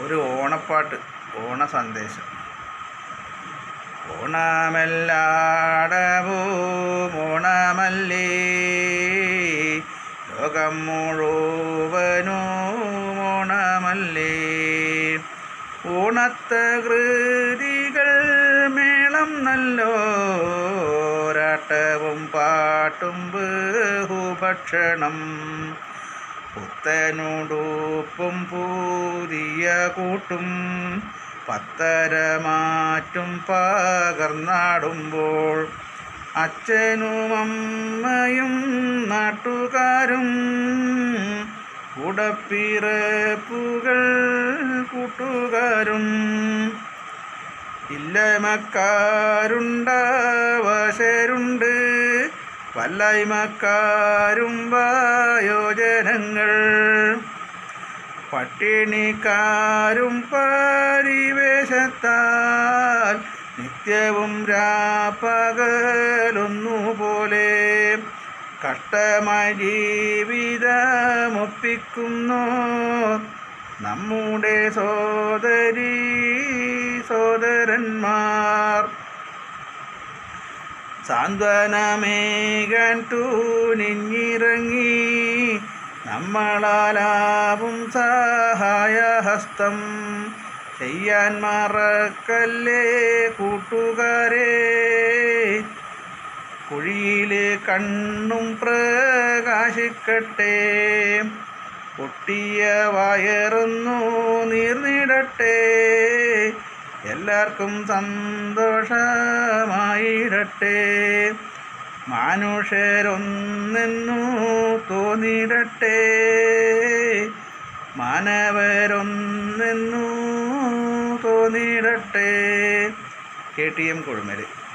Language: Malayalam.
ഒരു ഓണപ്പാട്ട് ഓണ സന്ദേശം ഓണമെല്ലാടവും ഓണമല്ലേ? ലോകം മുഴുവനും ഓണമല്ലേ? ഓണത്തകൃതികൾ മേളം നല്ലോരാട്ടവും പാട്ടും ബഹുഭക്ഷണം. പുത്തനുടുപ്പും പൂതിയ കൂട്ടും പത്തരമാറ്റും പകർന്നാടുമ്പോൾ അച്ഛനും അമ്മയും നാട്ടുകാരും കുടപ്പിറപ്പുകൾ കൂട്ടുകാരും ഇല്ലമക്കാരുണ്ടാവശരുണ്ട് വല്ലായ്മക്കാരും വയോജനങ്ങൾ പട്ടിണിക്കാരും പരിവേശത്താൽ നിത്യവും രാപ്പകലൊന്നുപോലെ കഷ്ടമായി ജീവിതമൊപ്പിക്കുന്നു. നമ്മുടെ സോദരി സോദരന്മാർ സാന്ത്വനമേകാൻ തൂനിഞ്ഞിറങ്ങി നമ്മളാലാവും സഹായഹസ്തം. ചെയ്യാൻ മറക്കല്ലേ കൂട്ടുകാരെ? കുഴിയിലെ കണ്ണും പ്രകാശിക്കട്ടെ. പൊട്ടിയ വയറുന്നു നീർന്നിടട്ടെ. എല്ലാവർക്കും സന്തോഷമായിടട്ടെ. മനുഷ്യരൊന്നെന്നു തോന്നിടട്ടെ. മാനവരൊന്നെന്നു തോന്നിടട്ടെ. K T M കൊഴുമര്